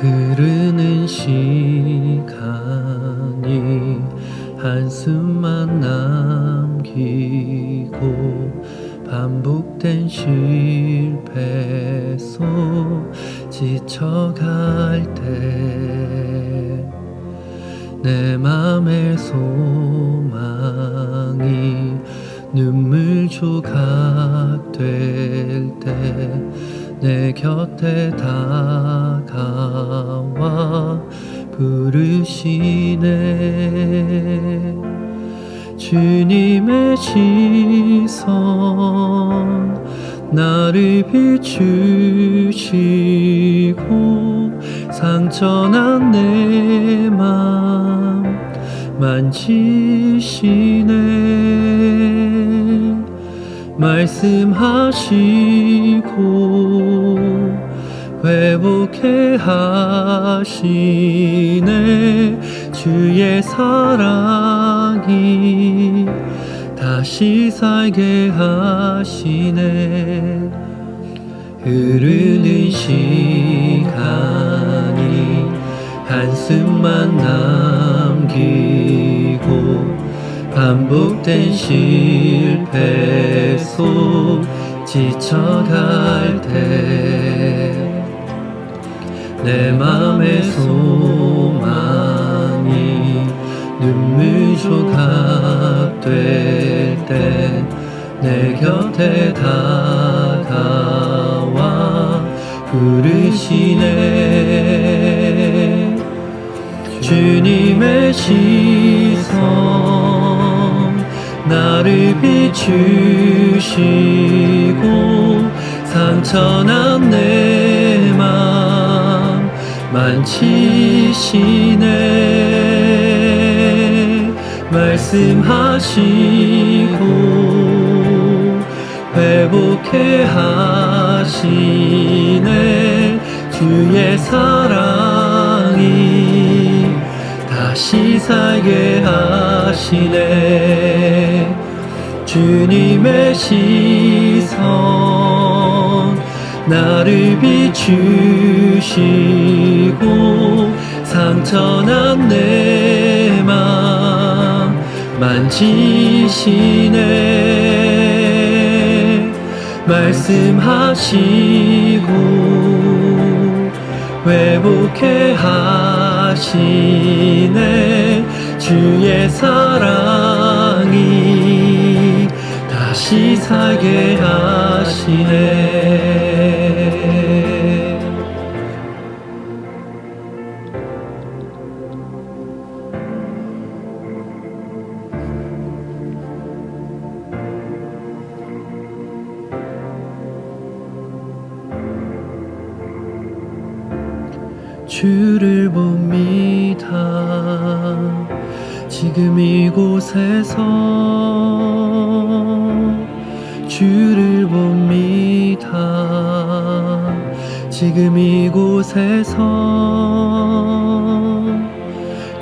흐르는 시간이 한숨만 남기고 반복된 실패 속 지쳐갈 때 내 맘의 소망이 눈물 조각 될 때 내 곁에 다가와 부르시네. 주님의 시선 나를 비추시고 상처난 내 맘 만지시네 말씀하시고 회복해 하시네. 주의 사랑이 다시 살게 하시네. 흐르는 시간이 한숨만 남기고 반복된 실패 속 지쳐갈 때 내 맘의 소망이 눈물 조각 될 때 내 곁에 다가와 부르시네. 주님의 시선 나를 비추시고 상처난 내 맘 만지시네. 말씀하시고 회복해 하시네. 주의 사랑이 다시 살게 하시네. 주님의 시선 나를 비추시고 상처난 내 맘 만지시네. 말씀하시고 회복해 하 시네. 주의 사랑이 다시 살게 하시네 곳에서 주를 봅니다. 지금 이곳에서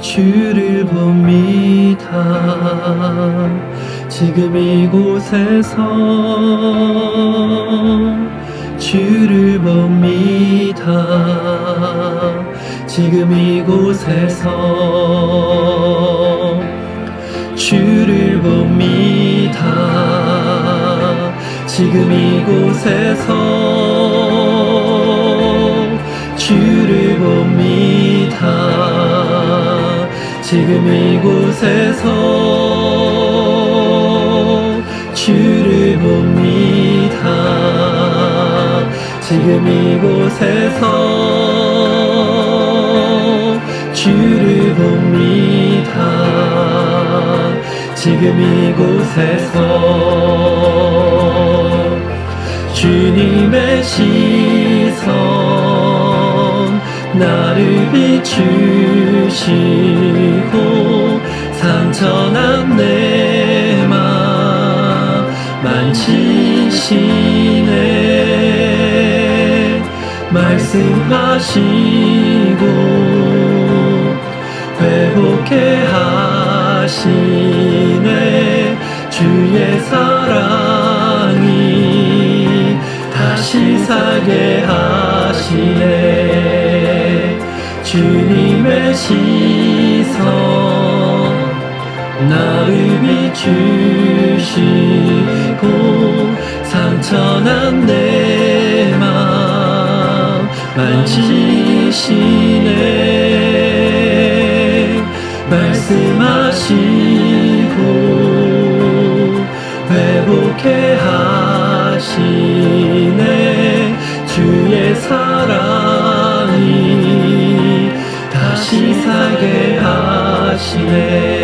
주를 봅니다. 지금 이곳에서 주를 봅니다. 지금 이곳에서 주를 봅니다. 지금 이곳에서 주를 봅니다. 지금 이곳에서 주를 봅니다. 지금 이곳에서 주를 지금 이곳에서 주님의 시선 나를 비추시고 상처난 내 맘 만지시네. 말씀하시고 회복해 하시네 주의 사랑이 다시 살게 하시네. 주님의 시선 나를 비추시고 상처난 내 마음 만지시네. 말씀하시 사랑이 다시 살게 하시네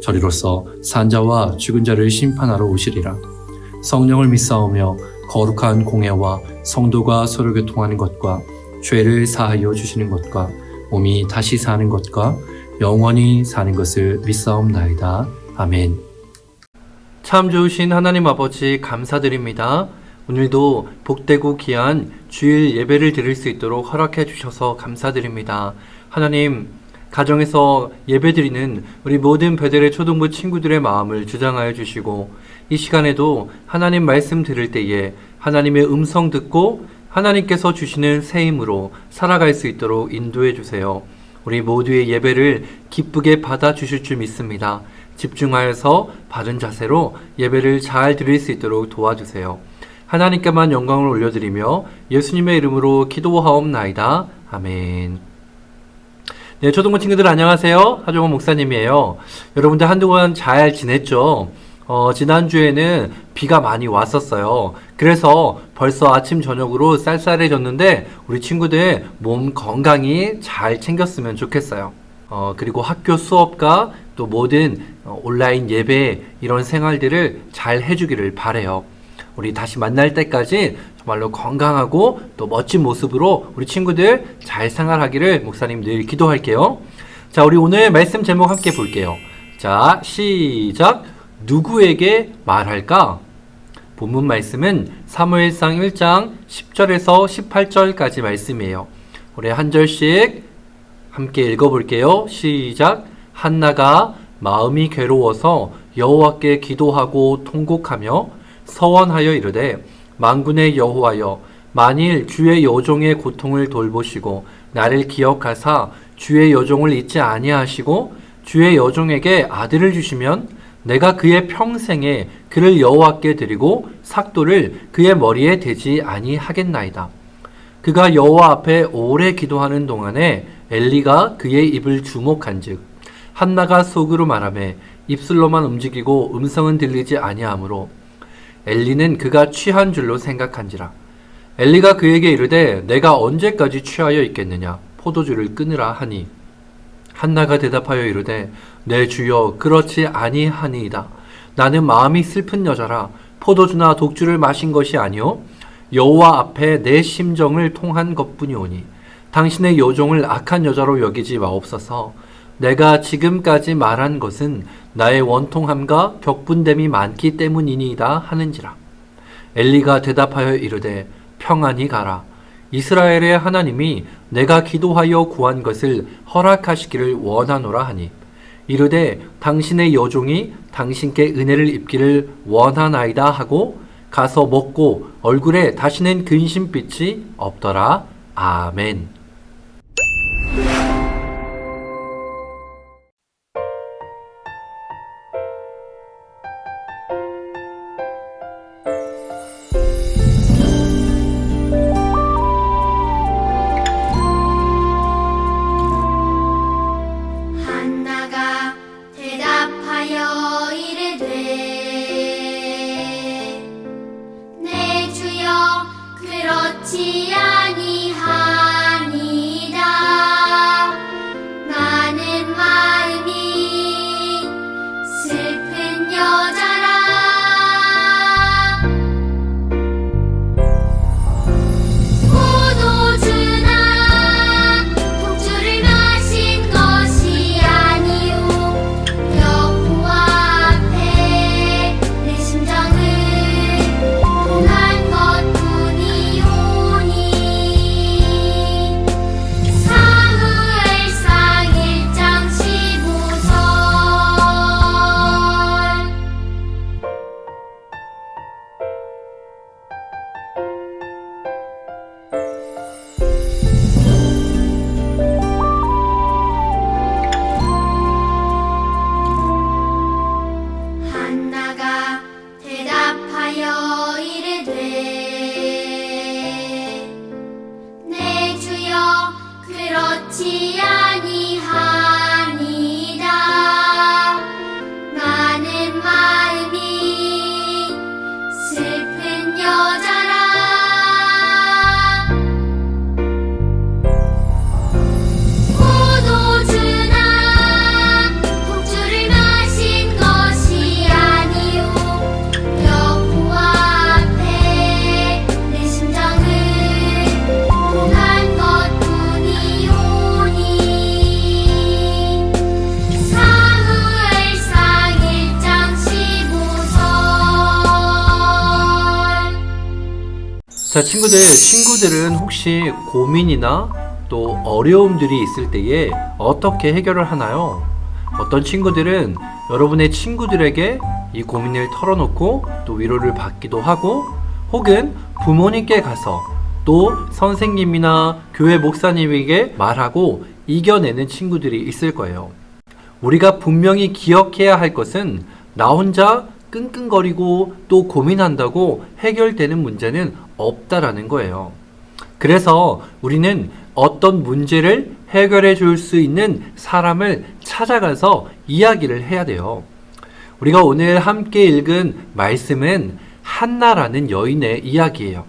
저리로서 산자와 죽은 자를 심판하러 오시리라. 성령을 믿사오며 거룩한 공예와 성도가 서로 교통하는 것과 죄를 사하여 주시는 것과 몸이 다시 사는 것과 영원히 사는 것을 믿사옵나이다. 아멘. 참 좋으신 하나님 아버지 감사드립니다. 오늘도 복되고 귀한 주일 예배를 드릴 수 있도록 허락해 주셔서 감사드립니다. 하나님, 가정에서 예배드리는 우리 모든 베델의 초등부 친구들의 마음을 주장하여 주시고 이 시간에도 하나님 말씀 들을 때에 하나님의 음성 듣고 하나님께서 주시는 새 힘으로 살아갈 수 있도록 인도해 주세요. 우리 모두의 예배를 기쁘게 받아 주실 줄 믿습니다. 집중하여서 바른 자세로 예배를 잘 드릴 수 있도록 도와주세요. 하나님께만 영광을 올려드리며 예수님의 이름으로 기도하옵나이다. 아멘. 네, 초등부 친구들 안녕하세요. 하종원 목사님이에요. 여러분들 한동안 잘 지냈죠? 어, 지난주에는 비가 많이 왔었어요. 그래서 벌써 아침, 저녁으로 쌀쌀해졌는데 우리 친구들 몸 건강히 잘 챙겼으면 좋겠어요. 어, 그리고 학교 수업과 또 모든 어, 온라인 예배 이런 생활들을 잘 해주기를 바래요. 우리 다시 만날 때까지 정말로 건강하고 또 멋진 모습으로 우리 친구들 잘 생활하기를 목사님 늘 기도할게요. 자, 우리 오늘 말씀 제목 함께 볼게요. 자, 시작. 누구에게 말할까? 본문 말씀은 사무엘상 1장 10절에서 18절까지 말씀이에요. 우리 한 절씩 함께 읽어볼게요. 시작. 한나가 마음이 괴로워서 여호와께 기도하고 통곡하며 서원하여 이르되 만군의 여호와여 만일 주의 여종의 고통을 돌보시고 나를 기억하사 주의 여종을 잊지 아니하시고 주의 여종에게 아들을 주시면 내가 그의 평생에 그를 여호와께 드리고 삭도를 그의 머리에 대지 아니하겠나이다. 그가 여호와 앞에 오래 기도하는 동안에 엘리가 그의 입을 주목한즉 한나가 속으로 말하매 입술로만 움직이고 음성은 들리지 아니하므로 엘리는 그가 취한 줄로 생각한지라. 엘리가 그에게 이르되 내가 언제까지 취하여 있겠느냐? 포도주를 끊으라 하니. 한나가 대답하여 이르되 내 주여 그렇지 아니하니이다. 나는 마음이 슬픈 여자라. 포도주나 독주를 마신 것이 아니요. 여호와 앞에 내 심정을 통한 것뿐이오니. 당신의 여종을 악한 여자로 여기지 마옵소서 내가 지금까지 말한 것은 나의 원통함과 격분됨이 많기 때문이니이다 하는지라. 엘리가 대답하여 이르되 평안히 가라. 이스라엘의 하나님이 내가 기도하여 구한 것을 허락하시기를 원하노라 하니. 이르되 당신의 여종이 당신께 은혜를 입기를 원하나이다 하고 가서 먹고 얼굴에 다시는 근심빛이 없더라. 아멘 起呀 자, 친구들, 친구들은 혹시 고민이나 또 어려움들이 있을 때에 어떻게 해결을 하나요? 어떤 친구들은 여러분의 친구들에게 이 고민을 털어놓고 또 위로를 받기도 하고 혹은 부모님께 가서 또 선생님이나 교회 목사님에게 말하고 이겨내는 친구들이 있을 거예요. 우리가 분명히 기억해야 할 것은 나 혼자 끙끙거리고 또 고민한다고 해결되는 문제는 없다라는 거예요. 그래서 우리는 어떤 문제를 해결해 줄 수 있는 사람을 찾아가서 이야기를 해야 돼요. 우리가 오늘 함께 읽은 말씀은 한나라는 여인의 이야기예요.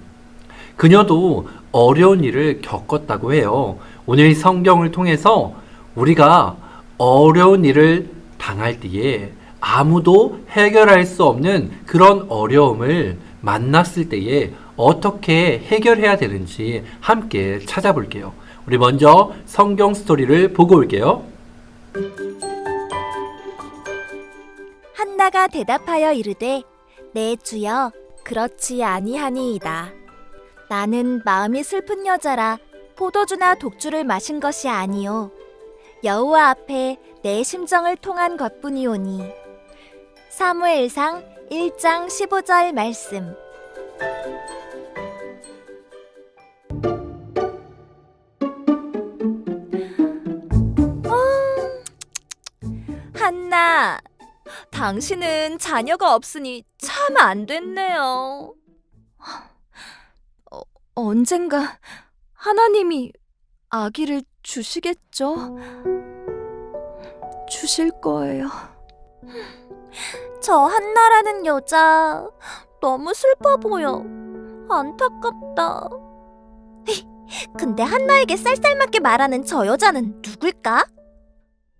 그녀도 어려운 일을 겪었다고 해요. 오늘 성경을 통해서 우리가 어려운 일을 당할 때에 아무도 해결할 수 없는 그런 어려움을 만났을 때에 어떻게 해결해야 되는지 함께 찾아볼게요. 우리 먼저 성경 스토리를 보고 올게요. 한나가 대답하여 이르되 내 주여 그렇지 아니하니이다 나는 마음이 슬픈 여자라 포도주나 독주를 마신 것이 아니요 여호와 앞에 내 심정을 통한 것뿐이오니 사무엘상 1장 15절 말씀 당신은 자녀가 없으니 참 안 됐네요. 어, 언젠가 하나님이 아기를 주시겠죠? 주실 거예요. 저 한나라는 여자 너무 슬퍼 보여. 안타깝다. 근데 한나에게 쌀쌀맞게 말하는 저 여자는 누굴까?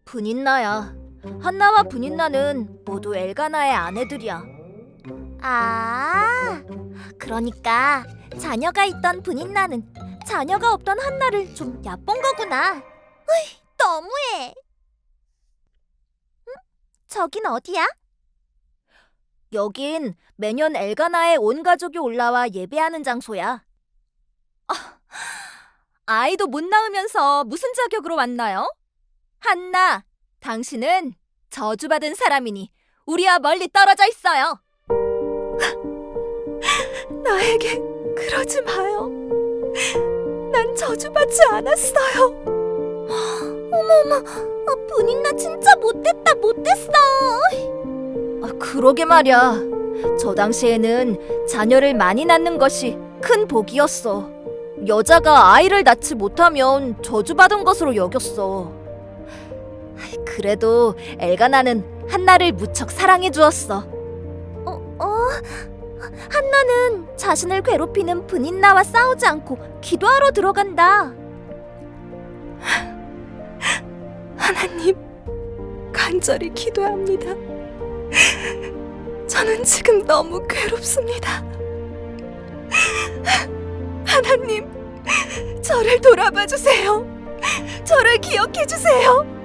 분인나야. 한나와 분인나는 모두 엘가나의 아내들이야. 아, 그러니까 자녀가 있던 분인나는 자녀가 없던 한나를 좀 얕본 거구나. 으이, 너무해. 응? 저긴 어디야? 여긴 매년 엘가나의 온 가족이 올라와 예배하는 장소야. 아, 아이도 못 낳으면서 무슨 자격으로 왔나요? 한나, 당신은 저주받은 사람이니 우리와 멀리 떨어져 있어요. 나에게 그러지 마요. 난 저주받지 않았어요. 어머머, 아, 분인 나 진짜 못됐다, 못됐어. 아, 그러게 말이야. 저 당시에는 자녀를 많이 낳는 것이 큰 복이었어. 여자가 아이를 낳지 못하면 저주받은 것으로 여겼어. 그래도 엘가나는 한나를 무척 사랑해 주었어. 어, 어? 한나는 자신을 괴롭히는 분인나와 싸우지 않고 기도하러 들어간다. 하나님, 간절히 기도합니다. 저는 지금 너무 괴롭습니다. 하나님, 저를 돌아봐 주세요. 저를 기억해 주세요.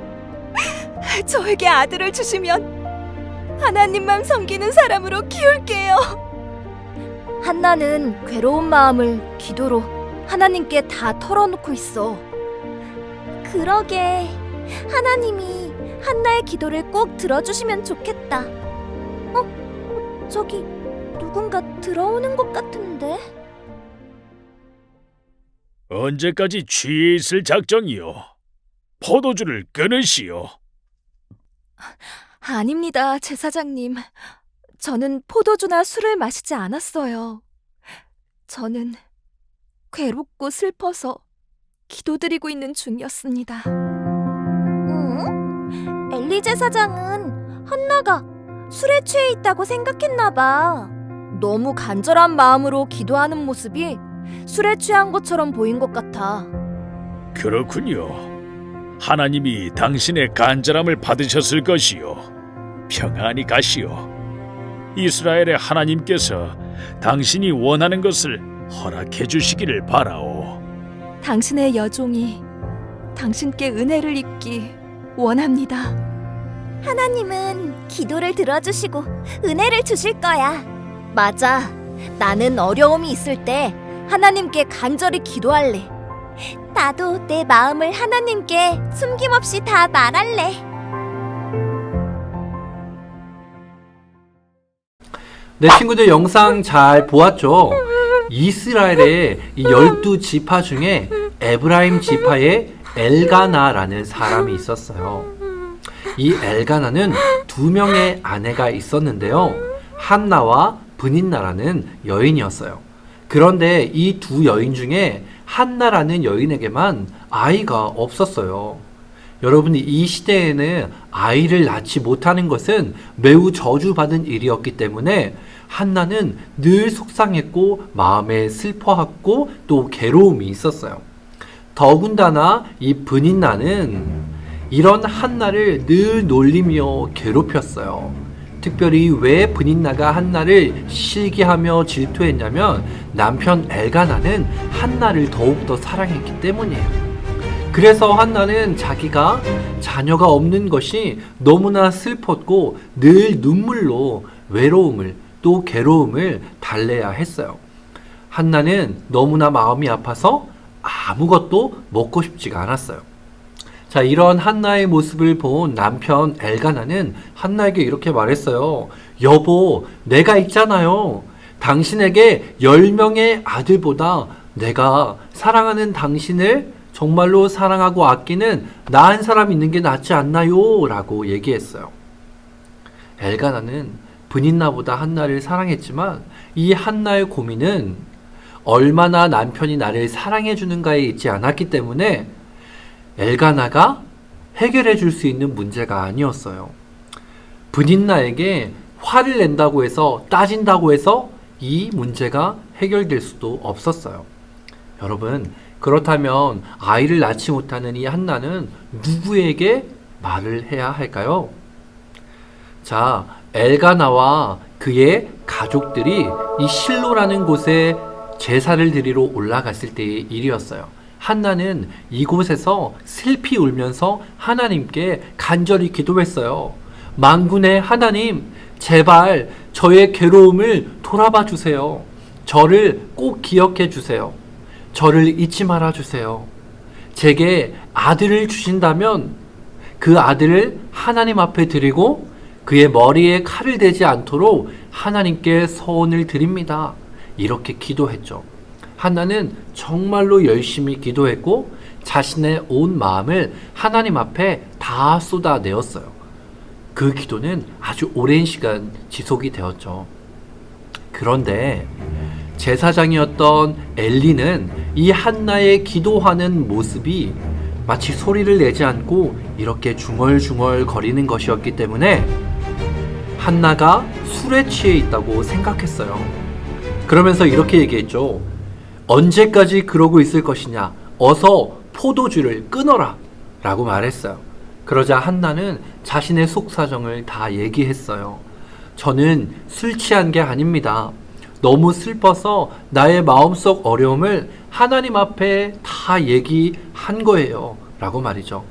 저에게 아들을 주시면 하나님만 섬기는 사람으로 키울게요. 한나는 괴로운 마음을 기도로 하나님께 다 털어놓고 있어. 그러게 하나님이 한나의 기도를 꼭 들어주시면 좋겠다. 어? 저기 누군가 들어오는 것 같은데? 언제까지 취해 있을 작정이요? 포도주를 끊으시오. 아닙니다, 제사장님. 저는 포도주나 술을 마시지 않았어요. 저는 괴롭고 슬퍼서 기도드리고 있는 중이었습니다. 응? 엘리 제 사장은 한나가 술에 취해 있다고 생각했나 봐. 너무 간절한 마음으로 기도하는 모습이 술에 취한 것처럼 보인 것 같아. 그렇군요. 하나님이 당신의 간절함을 받으셨을 것이요. 평안히 가시오. 이스라엘의 하나님께서 당신이 원하는 것을 허락해 주시기를 바라오. 당신의 여종이 당신께 은혜를 입기 원합니다. 하나님은 기도를 들어주시고 은혜를 주실 거야. 맞아. 나는 어려움이 있을 때 하나님께 간절히 기도할래. 나도 내 마음을 하나님께 숨김없이 다 말할래. 네, 친구들 영상 잘 보았죠? 이스라엘의 이 열두 지파 중에 에브라임 지파의 엘가나라는 사람이 있었어요. 이 엘가나는 두 명의 아내가 있었는데요. 한나와 브닌나라는 여인이었어요. 그런데 이 두 여인 중에 한나라는 여인에게만 아이가 없었어요. 여러분이 이 시대에는 아이를 낳지 못하는 것은 매우 저주받은 일이었기 때문에 한나는 늘 속상했고 마음에 슬퍼했고 또 괴로움이 있었어요. 더군다나 이 브닌나는 이런 한나를 늘 놀리며 괴롭혔어요. 특별히 왜 브닌나가 한나를 실기하며 질투했냐면 남편 엘가나는 한나를 더욱더 사랑했기 때문이에요. 그래서 한나는 자기가 자녀가 없는 것이 너무나 슬펐고 늘 눈물로 외로움을 또 괴로움을 달래야 했어요. 한나는 너무나 마음이 아파서 아무것도 먹고 싶지가 않았어요. 자, 이런 한나의 모습을 본 남편 엘가나는 한나에게 이렇게 말했어요. 여보, 내가 있잖아요. 당신에게 열 명의 아들보다 내가 사랑하는 당신을 정말로 사랑하고 아끼는 나 한 사람 있는 게 낫지 않나요? 라고 얘기했어요. 엘가나는 브닌나보다 한나를 사랑했지만 이 한나의 고민은 얼마나 남편이 나를 사랑해 주는가에 있지 않았기 때문에 엘가나가 해결해 줄 수 있는 문제가 아니었어요. 브닌나에게 화를 낸다고 해서 따진다고 해서 이 문제가 해결될 수도 없었어요. 여러분, 그렇다면 아이를 낳지 못하는 이 한나는 누구에게 말을 해야 할까요? 자, 엘가나와 그의 가족들이 이 실로라는 곳에 제사를 드리러 올라갔을 때의 일이었어요. 한나는 이곳에서 슬피 울면서 하나님께 간절히 기도했어요. 만군의 하나님, 제발 저의 괴로움을 돌아봐 주세요. 저를 꼭 기억해 주세요. 저를 잊지 말아 주세요. 제게 아들을 주신다면 그 아들을 하나님 앞에 드리고 그의 머리에 칼을 대지 않도록 하나님께 서원을 드립니다. 이렇게 기도했죠. 한나는 정말로 열심히 기도했고 자신의 온 마음을 하나님 앞에 다 쏟아내었어요. 그 기도는 아주 오랜 시간 지속이 되었죠. 그런데 제사장이었던 엘리는 이 한나의 기도하는 모습이 마치 소리를 내지 않고 이렇게 중얼중얼 거리는 것이었기 때문에 한나가 술에 취해 있다고 생각했어요. 그러면서 이렇게 얘기했죠. 언제까지 그러고 있을 것이냐? 어서 포도주를 끊어라! 라고 말했어요. 그러자 한나는 자신의 속사정을 다 얘기했어요. 저는 술 취한 게 아닙니다. 너무 슬퍼서 나의 마음속 어려움을 하나님 앞에 다 얘기한 거예요. 라고 말이죠.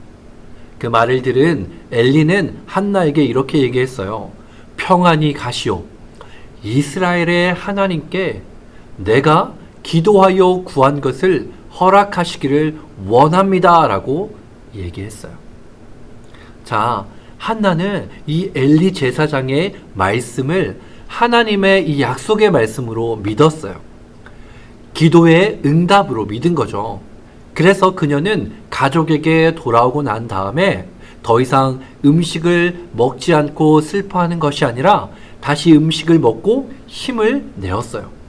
그 말을 들은 엘리는 한나에게 이렇게 얘기했어요. 평안히 가시오. 이스라엘의 하나님께 내가 기도하여 구한 것을 허락하시기를 원합니다. 라고 얘기했어요. 자, 한나는 이 엘리 제사장의 말씀을 하나님의 이 약속의 말씀으로 믿었어요. 기도의 응답으로 믿은 거죠. 그래서 그녀는 가족에게 돌아오고 난 다음에 더 이상 음식을 먹지 않고 슬퍼하는 것이 아니라 다시 음식을 먹고 힘을 내었어요.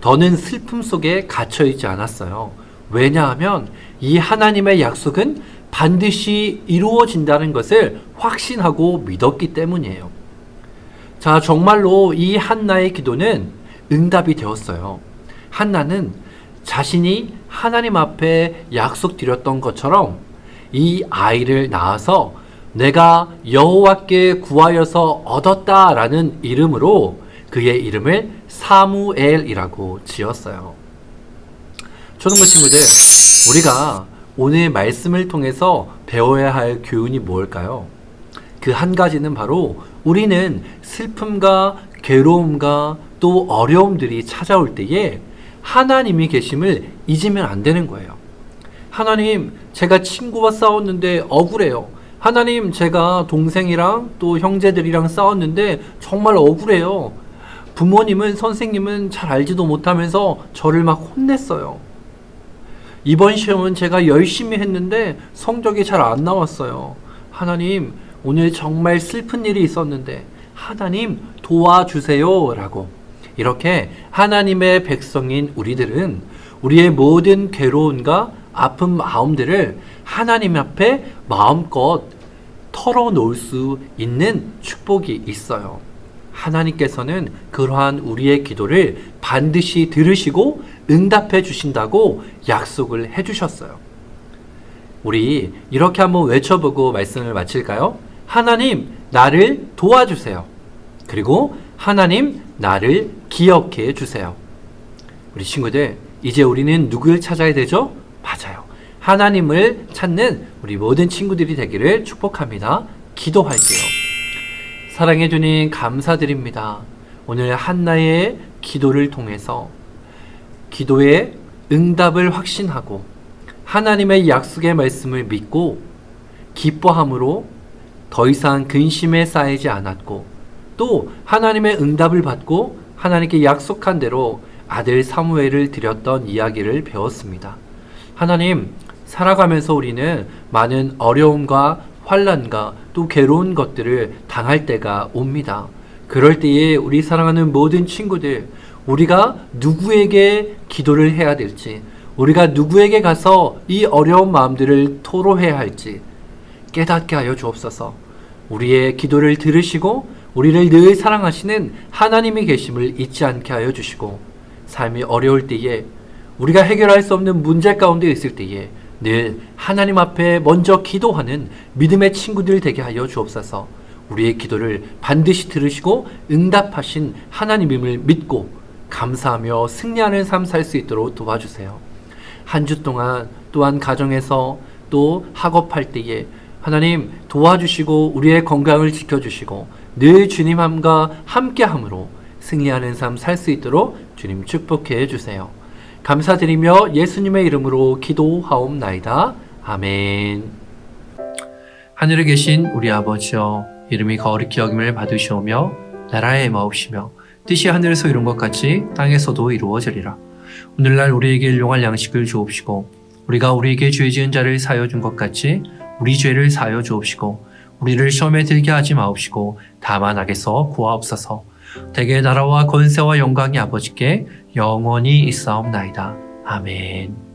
더는 슬픔 속에 갇혀 있지 않았어요. 왜냐하면 이 하나님의 약속은 반드시 이루어진다는 것을 확신하고 믿었기 때문이에요. 자, 정말로 이 한나의 기도는 응답이 되었어요. 한나는 자신이 하나님 앞에 약속드렸던 것처럼 이 아이를 낳아서 내가 여호와께 구하여서 얻었다라는 이름으로 그의 이름을 사무엘이라고 지었어요. 초등부 친구들, 우리가 오늘 말씀을 통해서 배워야 할 교훈이 뭘까요? 그 한 가지는 바로 우리는 슬픔과 괴로움과 또 어려움들이 찾아올 때에 하나님이 계심을 잊으면 안 되는 거예요. 하나님, 제가 친구와 싸웠는데 억울해요. 하나님, 제가 동생이랑 또 형제들이랑 싸웠는데 정말 억울해요. 부모님은, 선생님은 잘 알지도 못하면서 저를 막 혼냈어요. 이번 시험은 제가 열심히 했는데 성적이 잘 안 나왔어요. 하나님, 오늘 정말 슬픈 일이 있었는데 하나님 도와주세요. 라고. 이렇게 하나님의 백성인 우리들은 우리의 모든 괴로움과 아픈 마음들을 하나님 앞에 마음껏 털어놓을 수 있는 축복이 있어요. 하나님께서는 그러한 우리의 기도를 반드시 들으시고 응답해 주신다고 약속을 해 주셨어요. 우리 이렇게 한번 외쳐보고 말씀을 마칠까요? 하나님, 나를 도와주세요. 그리고 하나님, 나를 기억해 주세요. 우리 친구들, 이제 우리는 누구를 찾아야 되죠? 맞아요. 하나님을 찾는 우리 모든 친구들이 되기를 축복합니다. 기도할게요. 사랑해 주님 감사드립니다. 오늘 한나의 기도를 통해서 기도의 응답을 확신하고 하나님의 약속의 말씀을 믿고 기뻐함으로 더 이상 근심에 쌓이지 않았고 또 하나님의 응답을 받고 하나님께 약속한 대로 아들 사무엘을 드렸던 이야기를 배웠습니다. 하나님 살아가면서 우리는 많은 어려움과 환란과 또 괴로운 것들을 당할 때가 옵니다. 그럴 때에 우리 사랑하는 모든 친구들 우리가 누구에게 기도를 해야 될지 우리가 누구에게 가서 이 어려운 마음들을 토로해야 할지 깨닫게 하여 주옵소서. 우리의 기도를 들으시고 우리를 늘 사랑하시는 하나님이 계심을 잊지 않게 하여 주시고 삶이 어려울 때에 우리가 해결할 수 없는 문제 가운데 있을 때에 늘 하나님 앞에 먼저 기도하는 믿음의 친구들 되게 하여 주옵소서. 우리의 기도를 반드시 들으시고 응답하신 하나님임을 믿고 감사하며 승리하는 삶 살 수 있도록 도와주세요. 한 주 동안 또한 가정에서 또 학업할 때에 하나님 도와주시고 우리의 건강을 지켜주시고 늘 주님함과 함께함으로 승리하는 삶 살 수 있도록 주님 축복해 주세요. 감사드리며 예수님의 이름으로 기도하옵나이다. 아멘. 하늘에 계신 우리 아버지여 이름이 거룩히 여김을 받으시오며 나라의 마옵시며 뜻이 하늘에서 이룬 것 같이 땅에서도 이루어지리라. 오늘날 우리에게 일용할 양식을 주옵시고 우리가 우리에게 죄 지은 자를 사여 준 것 같이 우리 죄를 사여 주옵시고 우리를 시험에 들게 하지 마옵시고 다만 악에서 구하옵소서. 대개 나라와 권세와 영광이 아버지께 영원히 있사옵나이다. 아멘.